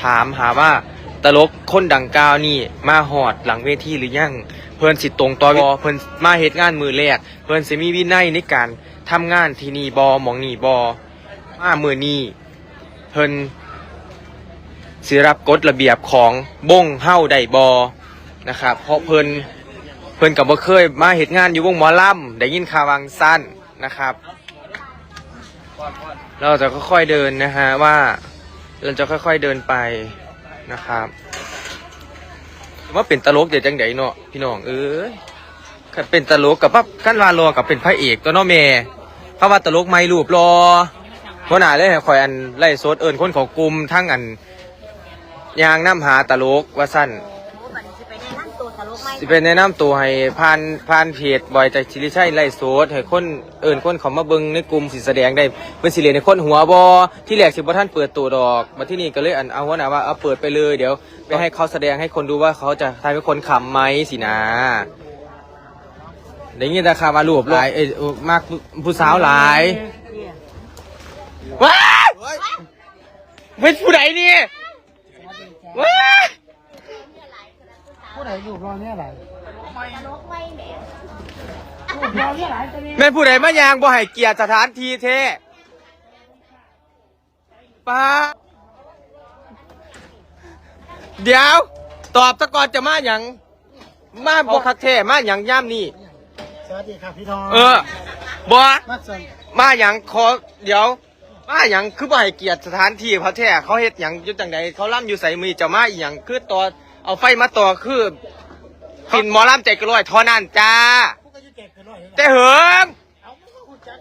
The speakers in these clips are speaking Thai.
ถามหาว่าตลกคนดังกล่าวนี่มาหอดหลังเวทีหรือยัง เพิ่นสิตรงต่อวอเพิ่นมาเฮ็ดงานมือแรก เพิ่นสิมีวินัยในการทำงานที่นี่บอหมองนี่บอมามือนี้เพิ่นสิรับกฎระเบียบของบ้งเฮ้าได้บอนะครับเพราะเพิ่นเพิ่นกับบ่เคยมาเฮ็ดงานอยู่วงหมอลำได้ยินข่าววางสั้นนะครับ เราจะค่อยๆเดินนะฮะว่า เราจะค่อยๆเดินไปนะครับว่าเป็นตลกเดี๋ยวจังไดเนาะพี่น้องเอ้ยคันเป็นตลกกับปั๊บกันวารอกับเป็นพระเอกตัวน้อเมย์พระว่าตลกไม่รูปรอเพราะหนาเลยคอยอันไล่โซดเอิญคนของกลุ่มทั้งอันยางน้ำหาตลกว่าสั้น ตัวตลกไหมสิเป็นแนะนำตัวให้ผ่านผ่านเพจบอยจากชิลิชัยไล่โซดให้คนเอิญคนเขามาเบิ่งในกลุ่มสิแสดงได้เป็นสิเรียนในคนหัวบอที่แรกสิบ่ท่านเปิดตัวดอกมาที่นี่ก็เลยอันเอาหัวหน้าว่าเอาเปิดไปเลยเดี๋ยว ไปให้เขาแสดงให้คนดูว่าเขาจะทำให้คนขำไหมสินะได้ยินราคาว่ารูปหลายเอ้ยมากผู้สาวหลายว้าเป็นผู้ใดนี่ว้า ผู้ใดอยู่รอเนี่ยอะไรตลกไหมแหมรอเนี่ยอะไรตัวนี้แม่นผู้ใดมายางบ่ให้เกียรติสถานที่เท่ป้าเดี๋ยว ตอบตะกอนจะมาอย่างมาบ่คักแท้มาอย่างย่ามนี่สวัสดีครับพี่น้องเออบ่มาส่งมาอย่างขอเดี๋ยว มาอย่างคือบ่ให้เกียรติสถานที่เขาแท้เขาเฮ็ดหยังอยู่จังใดเขาล่ำอยู่ใส่มือจะมาอีหยังคือต่อ เอาไฟมาต่อคือกินหมอล่ำใจกระร้อยเทอนั่นจ้าพวกก็จะเก็บไปร้อยแต่เหิง เอาพูดจัก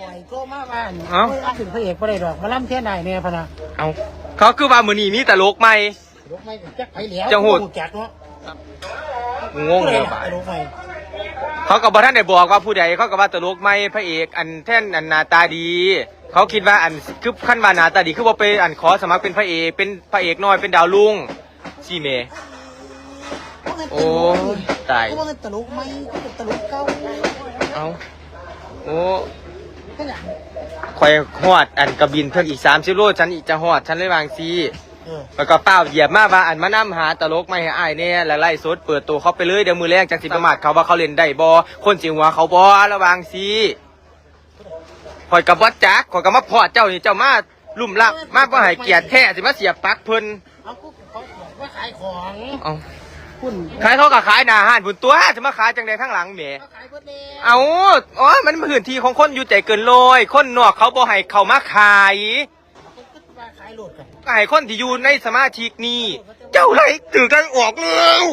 บ่อยโก้มากบ้านเอ้าไม่ถึงพระเอกบ่ได้ดอกมาล่ำเท่ยนายเนี่ยพะนะเอาเขาคือว่ามือนี้มีตลกไหม ลูกไม่จักไปแล้วจังหูด จักเนาะงงเลยบ่บ่ายลูกไม่เขาก็บอกท่านได้บอกว่าผู้ใดเขาก็ว่าตลกไหมพระเอกอันแท่นอันหนาตาดี เขาคิดว่าอันคือขั้นว่าหนาตาดีคือว่าไปอันขอสมัครเป็นพระเอกเป็นพระเอกน้อยเป็นดาวลุง ชีเมโอ้ตายก็ว่าตลกไหมก็เป็นตลกเก่าเอาโอ้ก็อย่างคอยหอดอันกระบินเพิ่งอีกสามสิบโลฉันอีกจะหอดฉันเลยวางซีเออแล้วก็เป้าเหยียบมาว่าอันมานํหาตลกไม่ให้อายเนี่ยแล้วไล่สดเปิดตัวเขาไปเลยเดี๋ยวมือแรกจากสิประมาทเขาว่าเขาเล่นได้บอคนจิงหัวเขาบอระวังซีคอยกับวัดจักคอยกับมาพอดเจ้านี่เจ้ามา ลุ่มลับมาบ่ให้เกียรติแท้สิมาเสียบปลักเพิ่นเอากูเขาบอกว่าขายของเอาคุณขายเขาก็ขายหน้าห้านพุ่นตัวจะมาขายจังใดข้างหลังแหมเขาขายเบิดแล้วเอาอ๋อมันพื้นที่ของคนอยู่ใจเกินลอยคนนอกเขาบ่ให้เขามาขายเขาก็ว่าขายโหลดกันก็ให้คนที่อยู่ในสมาชิกนี้ เจ้าไรถือกันออกแล้ว